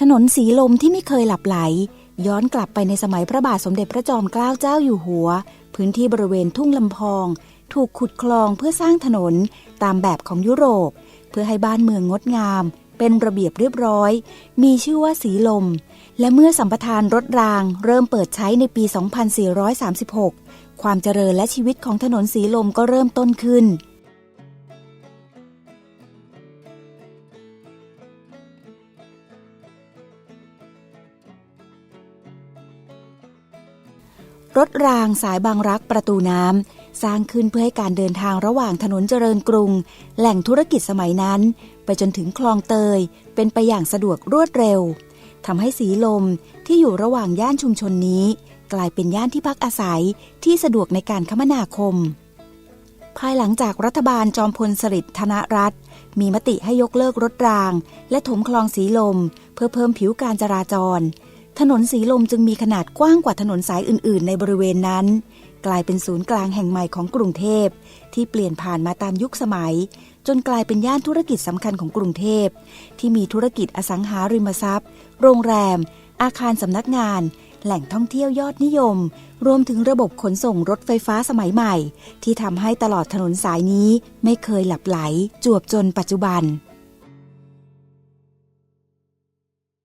ถนนสีลมที่ไม่เคยหลับไหล ย้อนกลับไปในสมัยพระบาทสมเด็จพระจอมเกล้าเจ้าอยู่หัว พื้นที่บริเวณทุ่งลำพอง ถูกขุดคลองเพื่อสร้างถนนตามแบบของยุโรป เพื่อให้บ้านเมืองงดงาม เป็นระเบียบเรียบร้อย มีชื่อว่าสีลม และเมื่อสัมปทานรถรางเริ่มเปิดใช้ในปี 2436 ความเจริญและชีวิตของถนนสีลมก็เริ่มต้นขึ้น รถรางสายบางรักประตูน้ำ สร้างขึ้นเพื่อให้การเดินทางระหว่างถนนเจริญกรุง แหล่งธุรกิจสมัยนั้น ไปจนถึงคลองเตย เป็นไปอย่างสะดวกรวดเร็วทำให้สีลมที่อยู่ระหว่างย่านชุมชนนี้ กลายเป็นย่านที่พักอาศัยที่สะดวกในการคมนาคม ภายหลังจากรัฐบาลจอมพลสฤษดิ์ธนรัตน์มีมติให้ยกเลิกรถราง และถมคลองสีลม เพื่อเพิ่มผิวการจราจร ถนนสีลมจึงมีขนาดกว้างกว่าถนนสายอื่น ๆ ในบริเวณนั้น กลายเป็นศูนย์กลางแห่งใหม่ของกรุงเทพ ที่เปลี่ยนผ่านมาตามยุคสมัย จนกลายเป็นย่านธุรกิจสำคัญของกรุงเทพ ที่มีธุรกิจอสังหาริมทรัพย์ โรงแรม อาคารสำนักงาน แหล่งท่องเที่ยวยอดนิยม รวมถึงระบบขนส่งรถไฟฟ้าสมัยใหม่ ที่ทำให้ตลอดถนนสายนี้ไม่เคยหลับไหล จวบจนปัจจุบัน